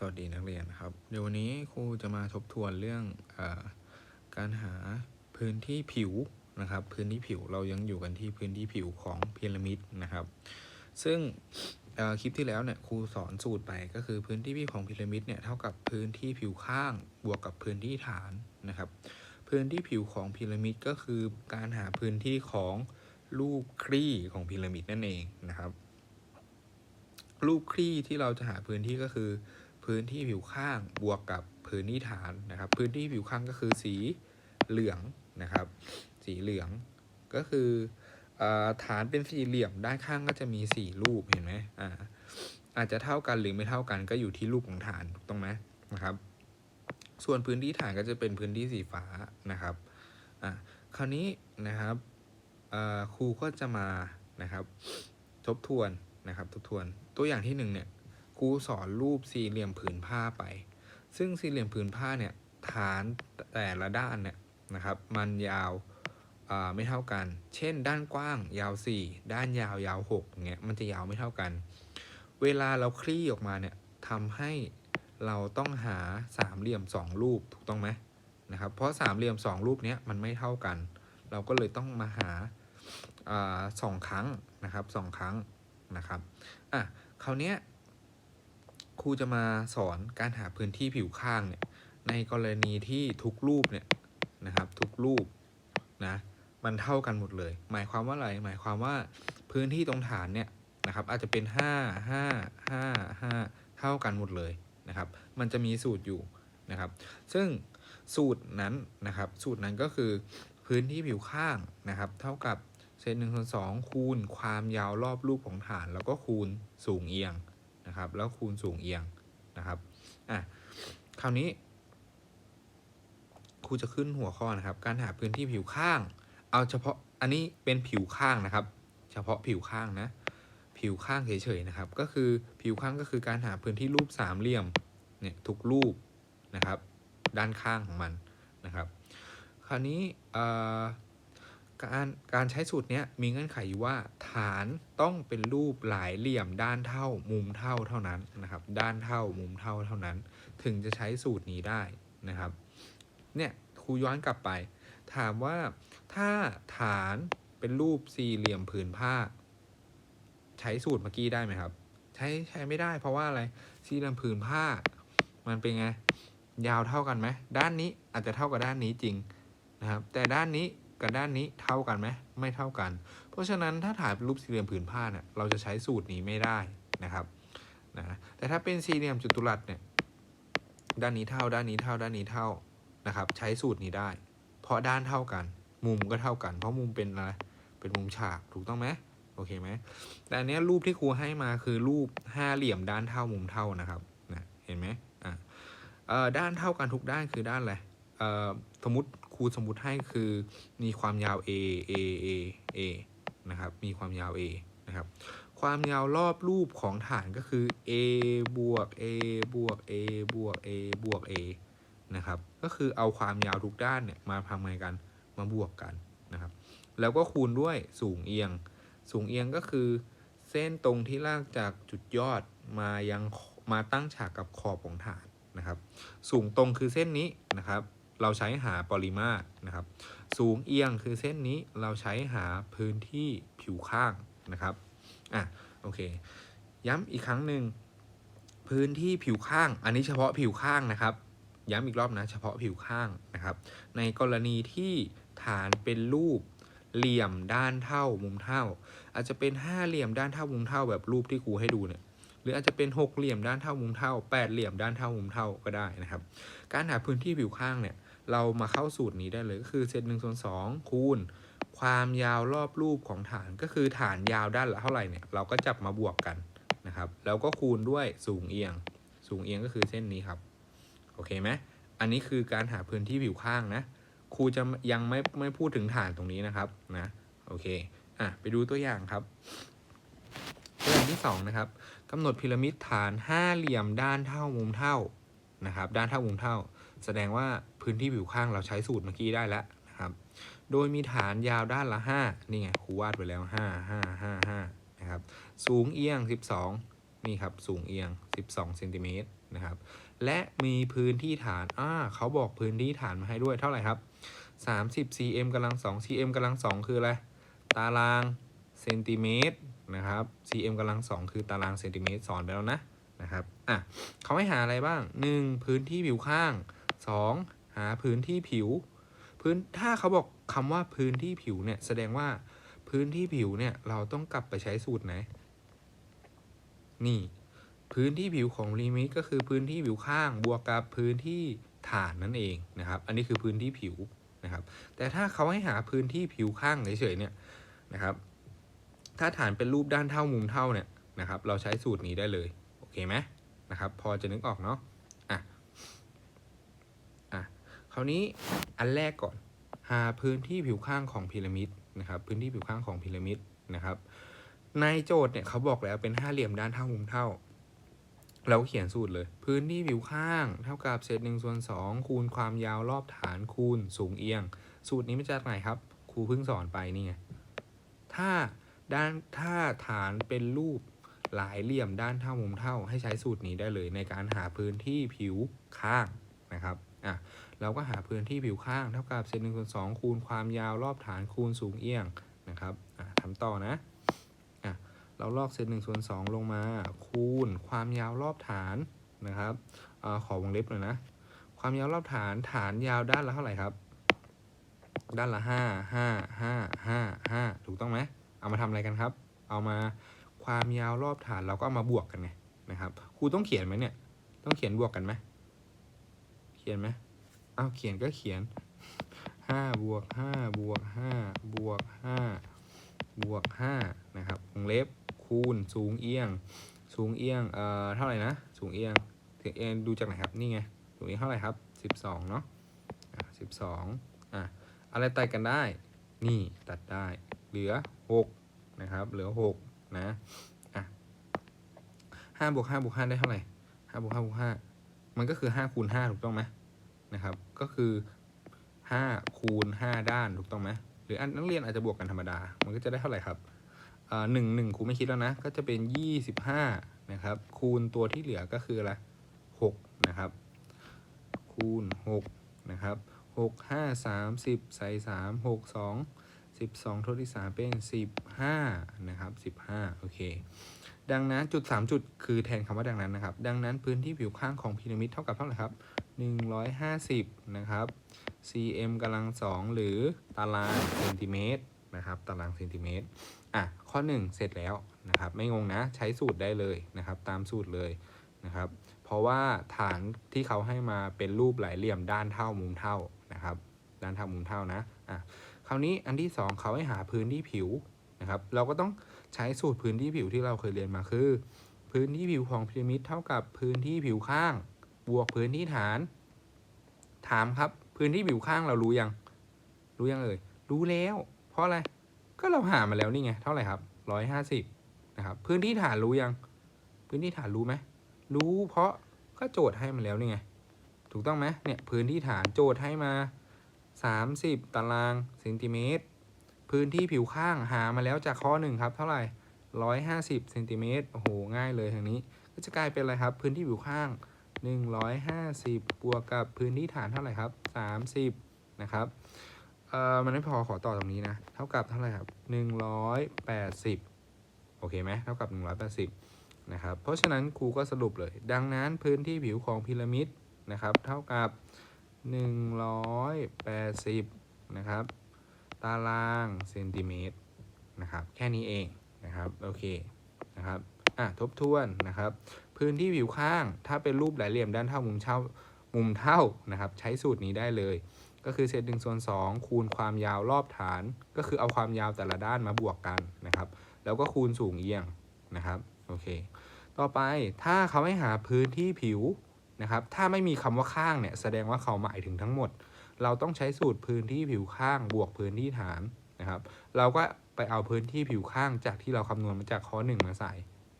สวัสดีนักเรียนครับ เดี๋ยววันนี้ครูจะมาทบทวนเรื่องอการหาพื้นที่ผิวนะครับ พื้นที่ผิวเรายังอยู่กันที่พื้นที่ผิวของพีระมิดนะครับ ซึ่งคลิปที่แล้วเนี่ยครูสอนสูตรไปก็คือพื้นที่ผิวของพีระมิดเนี่ยเท่ากับพื้นที่ผิวข้างบวกกับพื้นที่ฐานนะครับ พื้นที่ผิวของพีระมิดก็คือการหาพื้นที่ของรูปคลี่ของพีระมิดนั่นเองนะครับ รูปคลี่ที่เราจะหาพื้นที่ก็คือ พื้นที่ผิวข้างบวกกับพื้นที่ฐานนะครับ พื้นที่ผิวข้างก็คือสีเหลืองนะครับ สีเหลืองก็คืออฐานเป็นสี่เหลี่ยมด้านข้างก็จะมีสี่รูปเห็นไหมอ่าอาจจะเท่ากันหรือไม่เท่ากันก็อยู่ที่รูปของฐานถูกต้องไหมนะครับ ส่วนพื้นที่ฐานก็จะเป็นพื้นที่สีฟ้านะครับอ่าคราวนี้นะครับครูก็จะมานะครับ ทบทวนนะครับ ทบทวนตัวอย่างที่หนึ่งเนี่ย ครูสอนรูปสี่เหลี่ยมผืนผ้าไป ซึ่งสี่เหลี่ยมผืนผ้าเนี่ยฐานแต่ละด้านเนี่ยนะครับมันยาวไม่เท่ากัน เช่น ด้านกว้างยาว 4 ด้านยาวยาว6อย่างเงี้ยมันจะยาวไม่เท่ากัน เวลาเราคลี่ออกมาเนี่ยทำให้เราต้องหาสามเหลี่ยมสองรูปถูกต้องไหมนะครับเพราะสามเหลี่ยมสองรูปเนี้ยมันไม่เท่ากัน เราก็เลยต้องมาหาสองครั้งนะครับสองครั้งนะครับอะคราวเนี้ย ครูจะมาสอนการหาพื้นที่ผิวข้างเนี่ยในกรณีที่ทุกรูปเนี่ยนะครับทุกรูปนะมันเท่ากันหมดเลย หมายความว่าอะไรหมายความว่าพื้นที่ตรงฐานเนี่ยนะครับอาจจะเป็น 5 5 5 5 เท่ากันหมดเลยนะครับมันจะมีสูตรอยู่นะครับ ซึ่งสูตรนั้นนะครับสูตรนั้นก็คือพื้นที่ผิวข้างนะครับ เท่ากับเศษหนึ่งส่วนสองคูณความยาวรอบรูปของฐาน แล้วก็คูณสูงเอียง นะครับ แล้วคูณสูงเอียงนะครับอะคราวนี้ครูจะขึ้นหัวข้อนะครับ การหาพื้นที่ผิวข้าง เอาเฉพาะอันนี้เป็นผิวข้างนะครับ เฉพาะผิวข้างนะ ผิวข้างเฉยๆนะครับ ก็คือผิวข้างก็คือการหาพื้นที่รูปสามเหลี่ยมเนี่ยทุกรูปนะครับ ด้านข้างของมันนะครับ คราวนี้อ่อ การการใช้สูตรนี้มีเงื่อนไขอยู่ว่าฐานต้องเป็นรูปหลายเหลี่ยมด้านเท่ามุมเท่าเท่านั้นนะครับ ด้านเท่ามุมเท่าเท่านั้น ถึงจะใช้สูตรนี้ได้นะครับ เนี่ยครูย้อนกลับไป ถามว่าถ้าฐานเป็นรูปสี่เหลี่ยมผืนผ้า ใช้สูตรเมื่อกี้ได้ไหมครับ ใช้ใช้ไม่ได้ เพราะว่าอะไรสี่เหลี่ยมผืนผ้า มันเป็นไงยาวเท่ากันไหมด้านนี้อาจจะเท่ากับด้านนี้จริงนะครับ แต่ด้านนี้ กับด้านนี้เท่ากันไหมไม่เท่ากัน เพราะฉะนั้นถ้าถ่ายเป็นรูปสี่เหลี่ยมผืนผ้าเนี่ยเราจะใช้สูตรนี้ไม่ได้นะครับนะแต่ถ้าเป็นสี่เหลี่ยมจัตุรัสเนี่ยด้านนี้เท่าด้านนี้เท่าด้านนี้เท่านะครับใช้สูตรนี้ได้ เพราะด้านเท่ากัน มุมก็เท่ากัน เพราะมุมเป็นอะไรเป็นมุมฉากถูกต้องไหมโอเคไหมแต่อันนี้รูปที่ครูให้มาคือรูปห้าเหลี่ยมด้านเท่ามุมเท่านะครับนะเห็นไหมอ่าด้านเท่ากันทุกด้านคือด้านอะไรสมมติ ครูสมมติให้คือมีความยาว a a a a นะครับ มีความยาว a นะครับ ความยาวรอบรูปของฐานก็คือ a บวก a บวก a บวก a บวก a นะครับ ก็คือเอาความยาวทุกด้านเนี่ยมาทำไงกัน มาบวกกันนะครับ แล้วก็คูณด้วยสูงเอียง สูงเอียงก็คือเส้นตรงที่ลากจากจุดยอดมายังมาตั้งฉากกับขอบของฐานนะครับ สูงตรงคือเส้นนี้นะครับ เราใช้หาปริมาตรนะครับ สูงเอียงคือเส้นนี้เราใช้หาพื้นที่ผิวข้างนะครับอะโอเค ย้ำอีกครั้งหนึ่งพื้นที่ผิวข้าง อันนี้เฉพาะผิวข้างนะครับ ย้ำอีกรอบนะเฉพาะผิวข้างนะครับ ในกรณีที่ฐานเป็นรูปเหลี่ยมด้านเท่ามุมเท่า อาจจะเป็นห้าเหลี่ยมด้านเท่ามุมเท่าแบบรูปที่ครูให้ดูเนี่ยหรืออาจจะเป็นหกเหลี่ยมด้านเท่ามุมเท่าแปดเหลี่ยมด้านเท่ามุมเท่าก็ได้นะครับ การหาพื้นที่ผิวข้างเนี่ย เรามาเข้าสูตรนี้ได้เลยก็คือเศษหนึ่งส่วนสองคูณ ความยาวรอบรูปของฐานก็คือฐานยาวด้านละเท่าไหร่เนี่ยเราก็จับมาบวกกันนะครับ แล้วก็คูณด้วยสูงเอียง สูงเอียงก็คือเส้นนี้ครับโอเคไหมอันนี้คือการหาพื้นที่ผิวข้างนะครูจะยังไม่ไม่พูดถึงฐานตรงนี้นะครับนะโอเคอะไปดูตัวอย่างครับตัวอย่างที่สองนะครับกำหนดพีระมิดฐานห้าเหลี่ยมด้านเท่ามุมเท่านะครับ ด้านเท่ามุมเท่า แสดงว่า พื้นที่ผิวข้างเราใช้สูตรเมื่อกี้ได้แล้วนะครับ โดยมีฐานยาวด้านละ5นี่ไงครูวาดไว้แล้ว 5 5 5 5นะครับ สูงเอียง 12 นี่ครับ สูงเอียง 12เซนติเมตรนะครับ และมีพื้นที่ฐาน อ่า เขาบอกพื้นที่ฐานมาให้ด้วยเท่าไหร่ครับ 30 cm กำลัง2 cm กำลัง2คืออะไร ตารางเซนติเมตรนะครับ cm กำลัง2คือตารางเซนติเมตรสอนไปแล้วนะนะครับ อะเขาให้หาอะไรบ้าง 1. พื้นที่ผิวข้าง 2. หาพื้นที่ผิว พื้นถ้าเขาบอกคำว่าพื้นที่ผิวเนี่ยแสดงว่าพื้นที่ผิวเนี่ยเราต้องกลับไปใช้สูตรไหน นี่ พื้นที่ผิวของลิมิตก็คือพื้นที่ผิวข้างบวกกับพื้นที่ฐานนั่นเองนะครับ อันนี้คือพื้นที่ผิวนะครับ แต่ถ้าเขาให้หาพื้นที่ผิวข้างเฉยๆเนี่ยนะครับ ถ้าฐานเป็นรูปด้านเท่ามุมเท่าเนี่ยนะครับ เราใช้สูตรนี้ได้เลย โอเคไหมนะครับ พอจะนึกออกเนาะ คราวนี้อันแรกก่อนหาพื้นที่ผิวข้างของพีระมิดนะครับ พื้นที่ผิวข้างของพีระมิดนะครับ ในโจทย์เนี่ยเขาบอกแล้วเป็นห้าเหลี่ยมด้านเท่ามุมเท่า เราก็เขียนสูตรเลย พื้นที่ผิวข้างเท่ากับเศษหนึ่งส่วนสองคูณความยาวรอบฐานคูณสูงเอียง สูตรนี้มาจากไหนครับครูเพิ่งสอนไปนี่ไงถ้าด้านถ้าฐานเป็นรูปหลายเหลี่ยมด้านเท่ามุมเท่า ให้ใช้สูตรนี้ได้เลยในการหาพื้นที่ผิวข้างนะครับอะ เราก็หาพื้นที่ผิวข้างเท่ากับเศษหนึ่งส่วนสองคูณความยาวรอบฐานคูณสูงเอียงนะครับทำต่อนะอะเราลอกเศษหนึ่งส่วนสองลงมาคูณความยาวรอบฐานนะครับอขอวงเล็บหน่อยนะ ความยาวรอบฐานฐานยาวด้านละเท่าไหร่ครับ ด้านละห้าห้าห้าห้าห้าถูกต้องไหมเอามาทำอะไรกันครับ เอามาความยาวรอบฐานเราก็เอามาบวกกันไงนะครับครูต้องเขียนไหมเนี่ย ต้องเขียนบวกกันไหมเขียนไหม เอาเขียนก็เขียนห้าบวกห้าบวกห้าบวกห้าบวกห้านะครับวงเล็บคูณสูงเอียง สูงเอียงเอ่อเท่าไหร่นะ สูงเอียงถึงเอียงดูจากไหนครับนี่ไงสูงเอียงเท่าไหร่ครับสิบสองเนาะอะสิบสองอะอะไรตัดกันได้ นี่ตัดได้เหลือหกนะครับ เหลือหกนะอะห้าบวกห้าบวกห้าได้เท่าไหร่ห้าบวกห้าบวกห้ามันก็คือห้าคูณห้าถูกต้องไหมนะครับ ก็คือห้าคูณห้าด้านถูกต้องไหมหรืออันนักเรียนอาจจะบวกกันธรรมดา มันก็จะได้เท่าไหร่ครับหนึ่งหนึ่งครูไม่คิดแล้วนะ ก็จะเป็นยี่สิบห้านะครับ คูณตัวที่เหลือก็คืออะไรหกนะครับ คูณหกนะครับหกห้าสามสิบใส่สามหกสองสิบสองทดที่สามเป็นสิบห้านะครับสิบห้าโอเค ดังนั้นจุดสามจุดคือแทนคำว่าดังนั้นนะครับ ดังนั้นพื้นที่ผิวข้างของพีระมิดเท่ากับเท่าไหร่ครับ หนึ่งร้อยห้าสิบนะครับ cm กำลังสองหรือตารางเซนติเมตรนะครับตารางเซนติเมตรอะข้อ 1 เสร็จแล้วนะครับไม่งงนะใช้สูตรได้เลยนะครับตามสูตรเลยนะครับเพราะว่าฐานที่เขาให้มาเป็นรูปหลายเหลี่ยมด้านเท่ามุมเท่านะครับด้านเท่ามุมเท่านะอะคราวนี้อันที่ 2 เขาให้หาพื้นที่ผิวนะครับเราก็ต้องใช้สูตรพื้นที่ผิวที่เราเคยเรียนมาคือ พื้นที่ผิวของพีระมิดเท่ากับพื้นที่ผิวข้าง บวกพื้นที่ฐาน ถามครับ พื้นที่ผิวข้างเรารู้ยัง รู้ยังเอ่ย รู้แล้ว เพราะอะไร ก็เราหามาแล้วนี่ไง เท่าไหร่ครับร้อยห้าสิบนะครับ พื้นที่ฐานรู้ยัง พื้นที่ฐานรู้ไหม รู้เพราะก็โจทย์ให้มาแล้วนี่ไง ถูกต้องไหมเนี่ยพื้นที่ฐานโจทย์ให้มา 30 ตารางเซนติเมตร พื้นที่ผิวข้างหามาแล้วจากข้อหนึ่งครับ เท่าไหร่ 150เซนติเมตร โอ้โห ง่ายเลยทางนี้ ก็จะกลายเป็นอะไรครับ พื้นที่ผิวข้าง 150 บวกกับพื้นที่ฐานเท่าไหร่ครับ 30 นะครับเอ่อมันไม่พอขอต่อตรงนี้นะ เท่ากับเท่าไหร่ครับ180 โอเคไหมเท่ากับ 180 นะครับ เพราะฉะนั้นครูก็สรุปเลย ดังนั้นพื้นที่ผิวของพีระมิดนะครับ เท่ากับ 180 นะครับ ตารางเซนติเมตรนะครับ แค่นี้เองนะครับ โอเค นะครับ อะ ทบทวนนะครับ พื้นที่ผิวข้าง ถ้าเป็นรูปหลายเหลี่ยมด้านเท่ามุมเท่ามุมเท่านะครับ ใช้สูตรนี้ได้เลย ก็คือเศษหนึ่งส่วนสองคูณความยาวรอบฐาน ก็คือเอาความยาวแต่ละด้านมาบวกกันนะครับ แล้วก็คูณสูงเอียงนะครับโอเค ต่อไปถ้าเขาให้หาพื้นที่ผิวนะครับ ถ้าไม่มีคำว่าข้างเนี่ยแสดงว่าเขาหมายถึงทั้งหมด เราต้องใช้สูตรพื้นที่ผิวข้างบวกพื้นที่ฐานนะครับ เราก็ไปเอาพื้นที่ผิวข้างจากที่เราคำนวณมาจากข้อหนึ่งมาใส่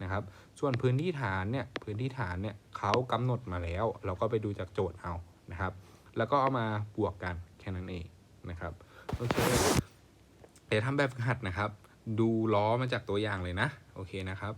นะครับ ส่วนพื้นที่ฐานเนี่ยพื้นที่ฐานเนี่ยเขากำหนดมาแล้ว เราก็ไปดูจากโจทย์เอานะครับ แล้วก็เอามาบวกกันแค่นั้นเองนะครับโอเคเดี๋ยวทำแบบฝึกหัดนะครับ ดูล้อมาจากตัวอย่างเลยนะ โอเคนะครับ